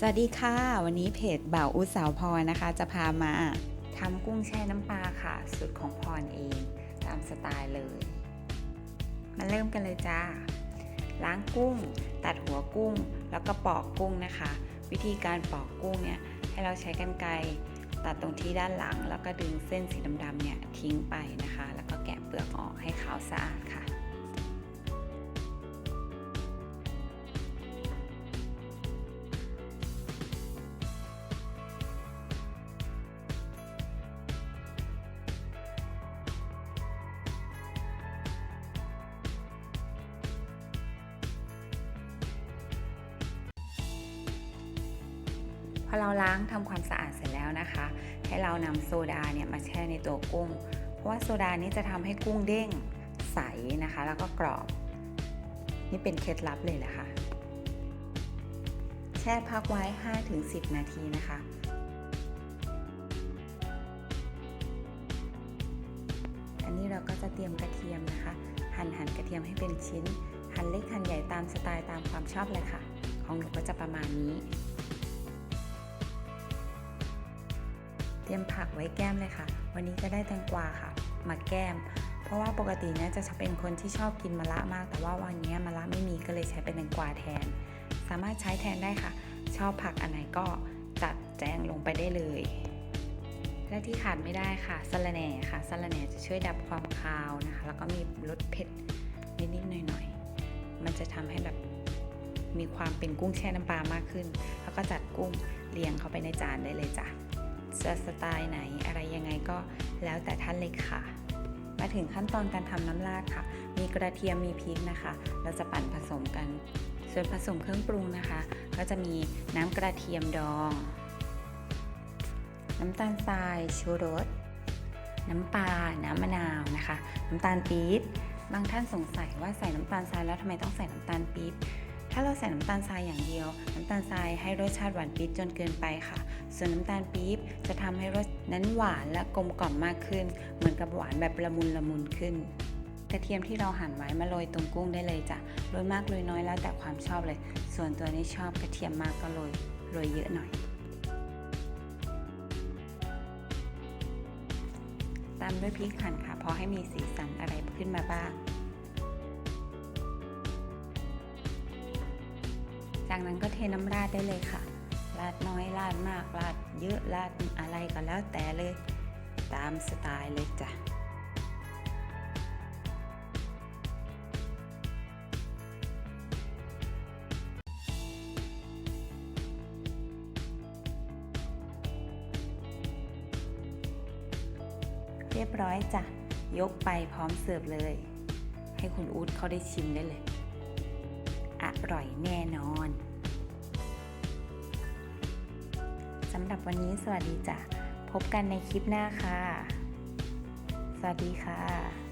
สวัสดีค่ะ วันนี้เพจบ่าวอุตสาวพรนะคะ จะพามาทำกุ้งแช่น้ำปลาค่ะสูตรของพรเองตามสไตล์เลย มาเริ่มกันเลยจ้า ล้างกุ้ง ตัดหัวกุ้ง แล้วก็ปอกกุ้งนะคะ วิธีการปอกกุ้งเนี่ยให้เราใช้กรรไกรตัดตรงที่ด้านหลัง แล้วก็ดึงเส้นสีดำๆเนี่ยทิ้งไปนะคะ แล้วก็แกะเปลือกออกให้ขาวสะอาดค่ะ พอเราล้างทำความสะอาดเสร็จแล้วนะคะ ให้เรานำโซดาเนี่ยมาแช่ในตัวกุ้ง เพราะว่าโซดานี้จะทำให้กุ้งเด้งใสนะคะ แล้วก็กรอบ นี่เป็นเคล็ดลับเลยแหละค่ะแช่พักไว้ 5-10 นาทีนะคะอันนี้เราก็จะเตรียมกระเทียมนะคะ หั่นหั่นกระเทียมให้เป็นชิ้น หั่นเล็กหั่นใหญ่ตามสไตล์ตามความชอบเลยค่ะ ของหนูก็จะประมาณนี้ เตรียมผักไว้แก้มเลยค่ะ วันนี้ก็ได้แตงกวาค่ะ มาแก้ม เพราะว่าปกติเนี่ยจะเป็นคนที่ชอบกินมะระมาก แต่ว่าวันนี้มะระไม่มีก็เลยใช้เป็นแตงกวาแทน สามารถใช้แทนได้ค่ะ ชอบผักอันไหนก็จัดแจงลงไปได้เลย และที่ขาดไม่ได้ค่ะสะระแหน่ค่ะสะระแหน่จะช่วยดับความคาวนะคะ แล้วก็มีรสเผ็ดนิดๆหน่อยๆ มันจะทำให้แบบมีความเป็นกุ้งแช่น้ำปลามากขึ้น แล้วก็จัดกุ้งเรียงเข้าไปในจานได้เลยจ้ะ จะสไตล์ไหนอะไรยังไงก็แล้วแต่ท่านเลยค่ะ มาถึงขั้นตอนการทำน้ำราดค่ะ มีกระเทียมมีพริกนะคะ เราจะปั่นผสมกัน ส่วนผสมเครื่องปรุงนะคะ ก็จะมีน้ำกระเทียมดอง น้ำตาลทรายชูรสน้ำปลา น้ำมะนาวนะคะ น้ำตาลปี๊บบางท่านสงสัยว่าใส่น้ำตาลทรายแล้วทำไมต้องใส่น้ำตาลปี๊บ ถ้าเราใส่น้ำตาลทรายอย่างเดียว น้ำตาลทรายให้รสชาติหวานปี๊บจนเกินไปค่ะ ส่วนน้ำตาลปี๊บจะทำให้รสนั้นหวานและกลมกล่อมมากขึ้น เหมือนกับหวานแบบละมุนละมุนขึ้น กระเทียมที่เราหั่นไว้มาโรยตรงกุ้งได้เลยจ้ะโรยมากโรยน้อยแล้วแต่ความชอบเลย ส่วนตัวนี้ชอบกระเทียมมากก็โรยโรยเยอะหน่อยตามด้วยพริกหั่นค่ะพอให้มีสีสันอะไรขึ้นมาบ้าง จากนั้นก็เทน้ำราดได้เลยค่ะ ราดน้อยราดมากราดเยอะราดอะไรก็แล้วแต่เลย ตามสไตล์เลยจ้ะเรียบร้อยจ้ะ ยกไปพร้อมเสิร์ฟเลย ให้คุณอู๊ดเขาได้ชิมได้เลย อร่อยแน่นอนำหรับวันนี้สวัสดีจ้ะ พบกันในคลิปหน้าค่ะ สวัสดีค่ะ